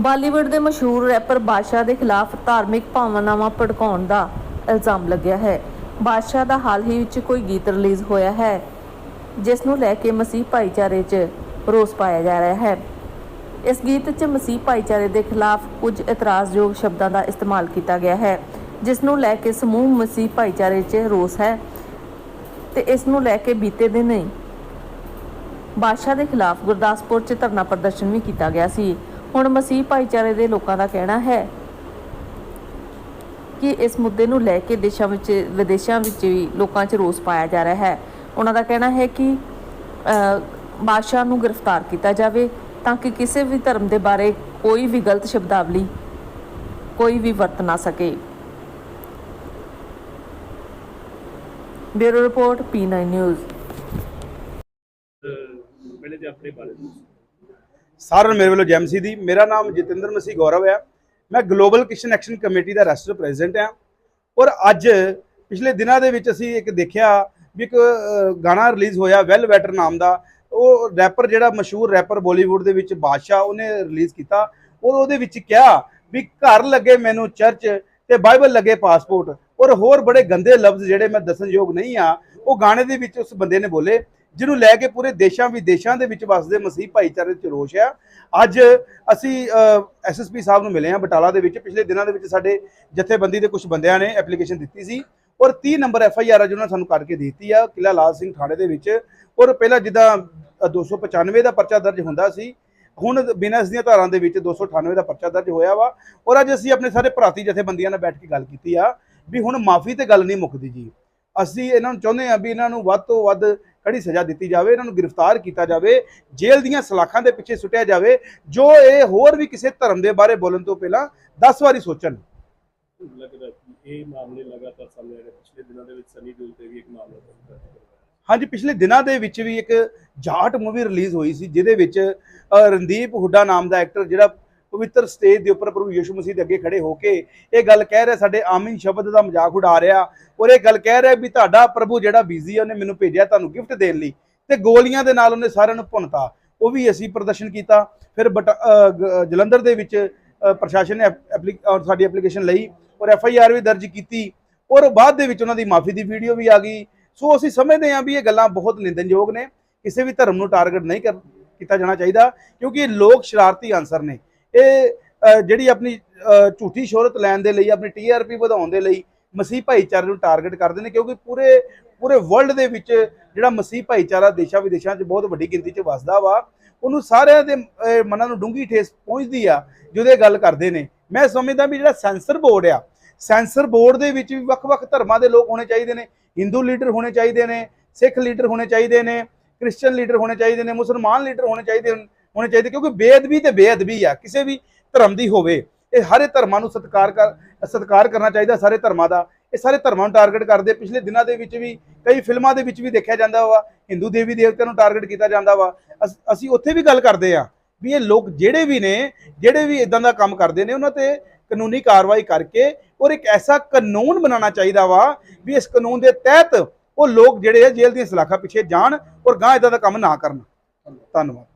ਬਾਲੀਵੁੱਡ ਦੇ ਮਸ਼ਹੂਰ ਰੈਪਰ ਬਾਦਸ਼ਾਹ ਦੇ ਖਿਲਾਫ ਧਾਰਮਿਕ ਭਾਵਨਾਵਾਂ ਭੜਕਾਉਣ ਦਾ ਇਲਜ਼ਾਮ ਲੱਗਿਆ ਹੈ। ਬਾਦਸ਼ਾਹ ਦਾ ਹਾਲ ਹੀ ਵਿੱਚ ਕੋਈ ਗੀਤ ਰਿਲੀਜ਼ ਹੋਇਆ ਹੈ, ਜਿਸ ਨੂੰ ਲੈ ਕੇ ਮਸੀਹ ਭਾਈਚਾਰੇ 'ਚ ਰੋਸ ਪਾਇਆ ਜਾ ਰਿਹਾ ਹੈ। ਇਸ ਗੀਤ 'ਚ ਮਸੀਹ ਭਾਈਚਾਰੇ ਦੇ ਖਿਲਾਫ ਕੁਝ ਇਤਰਾਜ਼ਯੋਗ ਸ਼ਬਦਾਂ ਦਾ ਇਸਤੇਮਾਲ ਕੀਤਾ ਗਿਆ ਹੈ, ਜਿਸ ਨੂੰ ਲੈ ਕੇ ਸਮੂਹ ਮਸੀਹ ਭਾਈਚਾਰੇ 'ਚ ਰੋਸ ਹੈ ਤੇ ਇਸ ਨੂੰ ਲੈ ਕੇ ਬੀਤੇ ਦਿਨ ਹੀ ਬਾਦਸ਼ਾਹ ਦੇ ਖਿਲਾਫ ਗੁਰਦਾਸਪੁਰ 'ਚ ਧਰਨਾ ਪ੍ਰਦਰਸ਼ਨ ਵੀ ਕੀਤਾ ਗਿਆ ਸੀ। ਹੁਣ ਮਸੀਹ ਭਾਈਚਾਰੇ ਦੇ ਲੋਕਾਂ ਦਾ ਕਹਿਣਾ ਹੈ ਕਿ ਇਸ ਮੁੱਦੇ ਨੂੰ ਲੈ ਕੇ ਦੇਸ਼ਾਂ ਵਿੱਚ, ਵਿਦੇਸ਼ਾਂ ਵਿੱਚ ਵੀ ਲੋਕਾਂ 'ਚ ਰੋਸ ਪਾਇਆ ਜਾ ਰਿਹਾ ਹੈ। ਉਹਨਾਂ ਦਾ ਕਹਿਣਾ ਹੈ ਕਿ ਬਾਦਸ਼ਾਹ ਨੂੰ ਗ੍ਰਿਫਤਾਰ ਕੀਤਾ ਜਾਵੇ ਤਾਂ ਕਿ ਕਿਸੇ ਵੀ ਧਰਮ ਦੇ ਬਾਰੇ ਕੋਈ ਵੀ ਗਲਤ ਸ਼ਬਦਾਵਲੀ, ਕੋਈ ਵੀ ਵਰਤ ਨਾ ਸਕੇ। Bureau report P9 news. ਪਹਿਲੇ ਤੇ ਆਪਣੇ ਬਾਰੇ ਸਾਰਿਆਂ ਨੂੰ ਮੇਰੇ ਵੱਲੋਂ ਜੈਮਸੀ ਦੀ ਮੇਰਾ ਨਾਮ ਜਤਿੰਦਰ ਮਸੀਹ ਗੌਰਵ ਹੈ। ਮੈਂ ਗਲੋਬਲ ਕਿਸ਼ਨ ਐਕਸ਼ਨ ਕਮੇਟੀ ਦਾ ਰਾਸ਼ਟਰ ਪ੍ਰੈਜ਼ੀਡੈਂਟ ਹਾਂ। ਔਰ ਅੱਜ ਪਿਛਲੇ ਦਿਨਾਂ ਦੇ ਵਿੱਚ ਅਸੀਂ ਇੱਕ ਦੇਖਿਆ ਵੀ ਇੱਕ ਗਾਣਾ ਰਿਲੀਜ਼ ਹੋਇਆ ਵੈਲ ਵੈਟਰ ਨਾਮ ਦਾ। ਉਹ ਰੈਪਰ ਜਿਹੜਾ ਮਸ਼ਹੂਰ ਰੈਪਰ ਬਾਲੀਵੁੱਡ ਦੇ ਵਿੱਚ ਬਾਦਸ਼ਾਹ ਉਹਨੇ ਰਿਲੀਜ਼ ਕੀਤਾ। ਔਰ ਉਹਦੇ ਵਿੱਚ ਕਿਹਾ ਵੀ ਘਰ ਲੱਗੇ ਮੈਨੂੰ ਚਰਚ ਤੇ ਬਾਈਬਲ ਲੱਗੇ ਪਾਸਪੋਰਟ ਔਰ ਹੋਰ ਬੜੇ ਗੰਦੇ ਲਫ਼ਜ਼ ਜਿਹੜੇ ਮੈਂ ਦੱਸਣਯੋਗ ਨਹੀਂ ਆ ਉਹ ਗਾਣੇ ਦੇ ਵਿੱਚ ਉਸ ਬੰਦੇ ਨੇ ਬੋਲੇ। ਜਿਹਨੂੰ ਲੈ ਕੇ ਪੂਰੇ ਦੇਸ਼ਾਂ ਵਿਦੇਸ਼ਾਂ ਦੇ ਵਿੱਚ ਵਸਦੇ ਮਸੀਹ ਭਾਈਚਾਰੇ 'ਚ ਰੋਸ਼ ਆ। ਅੱਜ ਅਸੀਂ ਐਸਐਸਪੀ ਸਾਹਿਬ ਨੂੰ ਮਿਲੇ ਆ ਬਟਾਲਾ ਦੇ ਵਿੱਚ। ਪਿਛਲੇ ਦਿਨਾਂ ਦੇ ਵਿੱਚ ਸਾਡੇ ਜਥੇਬੰਦੀ ਦੇ ਕੁਝ ਬੰਦਿਆਂ ਨੇ ਐਪਲੀਕੇਸ਼ਨ ਦਿੱਤੀ ਸੀ ਔਰ 30 ਨੰਬਰ ਐਫ ਆਈ ਆਰ ਆ ਜਿਹਨਾਂ ਸਾਨੂੰ ਕਰਕੇ ਦਿੱਤੀ ਆ ਕਿਲਾ ਲਾਲ ਸਿੰਘ ਥਾਣੇ ਦੇ ਵਿੱਚ। ਔਰ ਪਹਿਲਾਂ ਜਿੱਦਾਂ ਅ, 295 ਦਾ ਪਰਚਾ ਦਰਜ ਹੁੰਦਾ ਸੀ ਹੁਣ ਬਿਨਾਂ ਦੀਆਂ ਧਾਰਾਂ ਦੇ ਵਿੱਚ 298 ਦਾ ਪਰਚਾ ਦਰਜ ਹੋਇਆ ਵਾ। ਔਰ ਅੱਜ ਅਸੀਂ ਆਪਣੇ ਸਾਰੇ ਭਰਾਤੀ ਜਥੇਬੰਦੀਆਂ ਨਾਲ ਬੈਠ ਕੇ ਗੱਲ ਕੀਤੀ ਆ ਵੀ ਹੁਣ ਮਾਫੀ ਤੇ ਗੱਲ ਨਹੀਂ ਮੁੱਕਦੀ ਜੀ। ਅਸੀਂ ਇਹਨਾਂ ਨੂੰ ਚਾਹੁੰਦੇ ਆ ਵੀ ਇਹਨਾਂ ਨੂੰ ਵੱਧ ਤੋਂ ਵੱਧ ਕੜੀ ਸਜ਼ਾ ਦਿੱਤੀ ਜਾਵੇ ਇਹਨਾਂ ਨੂੰ ਗ੍ਰਿਫਤਾਰ ਕੀਤਾ ਜਾਵੇ ਜੇਲ੍ਹ ਦੀਆਂ ਸਲਾਖਾਂ ਦੇ ਪਿੱਛੇ ਸੁੱਟਿਆ ਜਾਵੇ ਜੋ ਇਹ ਹੋਰ ਵੀ ਕਿਸੇ ਧਰਮ ਦੇ ਬਾਰੇ ਬੋਲਣ ਤੋਂ ਪਹਿਲਾਂ 10 ਵਾਰੀ ਸੋਚਣ। ਲੱਗਦਾ ਕਿ ਇਹ ਮਾਮਲੇ ਲਗਾਤਾਰ ਸਾਹਮਣੇ ਆ ਰਹੇ ਪਿਛਲੇ ਦਿਨਾਂ ਦੇ ਵਿੱਚ ਸਨੀ ਦਿਓਲ ਤੇ ਵੀ ਇੱਕ ਮਾਮਲਾ ਦਰਜ ਕਰਵਾਇਆ ਹਾਂਜੀ ਪਿਛਲੇ ਦਿਨਾਂ ਦੇ ਵਿੱਚ ਵੀ ਇੱਕ ਜਾਟ ਮੂਵੀ ਰਿਲੀਜ਼ ਹੋਈ ਸੀ ਜਿਹਦੇ ਵਿੱਚ ਰਣਦੀਪ ਹੁੱਡਾ ਨਾਮ ਦਾ ਐਕਟਰ ਜਿਹੜਾ ਪਵਿੱਤਰ ਸਟੇਜ ਦੇ ਉੱਪਰ ਪ੍ਰਭੂ ਯਿਸੂ ਮਸੀਹ ਦੇ ਅੱਗੇ ਖੜੇ ਹੋ ਕੇ ਇਹ ਗੱਲ ਕਹਿ ਰਿਹਾ, ਸਾਡੇ ਆਮੀਨ ਸ਼ਬਦ ਦਾ ਮਜ਼ਾਕ ਉਡਾ ਰਿਹਾ ਔਰ ਇਹ ਗੱਲ ਕਹਿ ਰਿਹਾ ਵੀ ਤੁਹਾਡਾ ਪ੍ਰਭੂ ਜਿਹੜਾ ਬਿਜ਼ੀ ਹੈ ਉਹਨੇ ਮੈਨੂੰ ਭੇਜਿਆ ਤੁਹਾਨੂੰ ਗਿਫਟ ਦੇਣ ਲਈ ਤੇ ਗੋਲੀਆਂ ਦੇ ਨਾਲ ਉਹਨੇ ਸਾਰਿਆਂ ਨੂੰ ਭੁੰਨਤਾ, ਉਹ ਵੀ ਅਸੀਂ ਪ੍ਰਦਰਸ਼ਨ ਕੀਤਾ, ਫਿਰ ਬਟ ਜਲੰਧਰ ਦੇ ਵਿੱਚ ਪ੍ਰਸ਼ਾਸਨ ਨੇ ਐਪ- ਐਪਲੀ- ਸਾਡੀ ਐਪਲੀਕੇਸ਼ਨ ਲਈ ਔਰ ਐਫ ਆਈ ਆਰ ਵੀ ਦਰਜ ਕੀਤੀ ਔਰ ਬਾਅਦ ਦੇ ਵਿੱਚ ਉਹਨਾਂ ਦੀ ਮਾਫੀ ਦੀ ਵੀਡੀਓ ਵੀ ਆ ਗਈ, ਸੋ ਅਸੀਂ ਸਮਝਦੇ ਹਾਂ ਵੀ ਇਹ ਗੱਲਾਂ ਬਹੁਤ ਨਿੰਦਨਯੋਗ ਨੇ, ਕਿਸੇ ਵੀ ਧਰਮ ਨੂੰ ਟਾਰਗੇਟ ਨਹੀਂ ਕਰ, ਕੀਤਾ ਜਾਣਾ ਚਾਹੀਦਾ ਕਿਉਂਕਿ ਇਹ ਲੋਕ ਸ਼ਰਾਰਤੀ ਅਨਸਰ ਨੇ। ਇਹ ਜਿਹੜੀ ਆਪਣੀ ਝੂਠੀ ਸ਼ੋਹਰਤ ਲੈਣ ਦੇ ਲਈ, ਆਪਣੀ ਟੀਆਰਪੀ ਵਧਾਉਣ ਦੇ ਲਈ ਮਸੀਹ ਭਾਈਚਾਰੇ ਨੂੰ ਟਾਰਗੇਟ ਕਰਦੇ ਨੇ, ਕਿਉਂਕਿ ਪੂਰੇ ਪੂਰੇ ਵਰਲਡ ਦੇ ਵਿੱਚ ਜਿਹੜਾ ਮਸੀਹ ਭਾਈਚਾਰਾ ਦੇਸ਼ਾਂ ਵਿਦੇਸ਼ਾਂ 'ਚ ਬਹੁਤ ਵੱਡੀ ਗਿਣਤੀ 'ਚ ਵਸਦਾ ਵਾ, ਉਹਨੂੰ ਸਾਰਿਆਂ ਦੇ ਮਨਾਂ ਨੂੰ ਡੂੰਗੀ ਠੇਸ ਪਹੁੰਚਦੀ ਆ ਜਦੋਂ ਇਹ ਗੱਲ ਕਰਦੇ ਨੇ। ਮੈਂ ਸਮਝਦਾ ਵੀ ਜਿਹੜਾ ਸੈਂਸਰ ਬੋਰਡ ਆ ਸੈਂਸਰ ਬੋਰਡ ਦੇ ਵਿੱਚ ਵੀ ਵੱਖ-ਵੱਖ ਧਰਮਾਂ ਦੇ ਲੋਕ ਹੋਣੇ ਚਾਹੀਦੇ ਨੇ ਹਿੰਦੂ ਲੀਡਰ ਹੋਣੇ ਚਾਹੀਦੇ ਨੇ ਸਿੱਖ ਲੀਡਰ ਹੋਣੇ ਚਾਹੀਦੇ ਨੇ ਕ੍ਰਿਸਚੀਅਨ ਲੀਡਰ ਹੋਣੇ ਚਾਹੀਦੇ ਨੇ ਮੁਸਲਮਾਨ ਲੀਡਰ ਹੋਣੇ ਚਾਹੀਦੇ ਹਨ- ਹੋਣੇ ਚਾਹੀਦੇ, ਕਿਉਂਕਿ ਬੇਅਦਬੀ ਤੇ ਬੇਅਦਬੀ ਆ, ਕਿਸੇ ਵੀ ਧਰਮ ਦੀ ਹੋਵੇ। ਇਹ ਸਾਰੇ ਧਰਮਾਂ ਨੂੰ ਸਤਿਕਾਰ ਕਰ, ਸਤਿਕਾਰ ਕਰਨਾ ਚਾਹੀਦਾ ਸਾਰੇ ਧਰਮਾਂ ਦਾ। ਇਹ ਸਾਰੇ ਧਰਮਾਂ ਨੂੰ ਟਾਰਗੇਟ ਕਰਦੇ। ਪਿਛਲੇ ਦਿਨਾਂ ਦੇ ਵਿੱਚ ਵੀ, ਕਈ ਫਿਲਮਾਂ ਦੇ ਵਿੱਚ ਵੀ ਦੇਖਿਆ ਜਾਂਦਾ ਵਾ। ਹਿੰਦੂ ਦੇਵੀ ਦੇਵਤਿਆਂ ਨੂੰ ਟਾਰਗੇਟ ਕੀਤਾ ਜਾਂਦਾ ਵਾ। ਅਸ- ਅਸੀਂ ਉੱਥੇ ਵੀ ਗੱਲ ਕਰਦੇ ਆ ਵੀ ਇਹ ਲੋਕ ਜਿਹੜੇ ਵੀ ਨੇ, ਜਿਹੜੇ ਵੀ ਇਦਾਂ ਦਾ ਕੰਮ ਕਰਦੇ ਨੇ, ਉਹਨਾਂ ਤੇ ਕਾਨੂੰਨੀ ਕਾਰਵਾਈ ਕਰਕੇ ਔਰ ਇੱਕ ਐਸਾ ਕਾਨੂੰਨ ਬਣਾਉਣਾ ਚਾਹੀਦਾ ਵਾ ਵੀ ਇਸ ਕਾਨੂੰਨ ਦੇ ਤਹਿਤ ਉਹ ਲੋਕ ਜਿਹੜੇ ਆ ਜੇਲ੍ਹ ਦੀਆਂ ਸਲਾਖਾਂ ਪਿੱਛੇ ਜਾਣ ਔਰ ਗਾਂ ਇਦਾਂ ਦਾ ਕੰਮ ਨਾ ਕਰਨ। ਧੰਨਵਾਦ।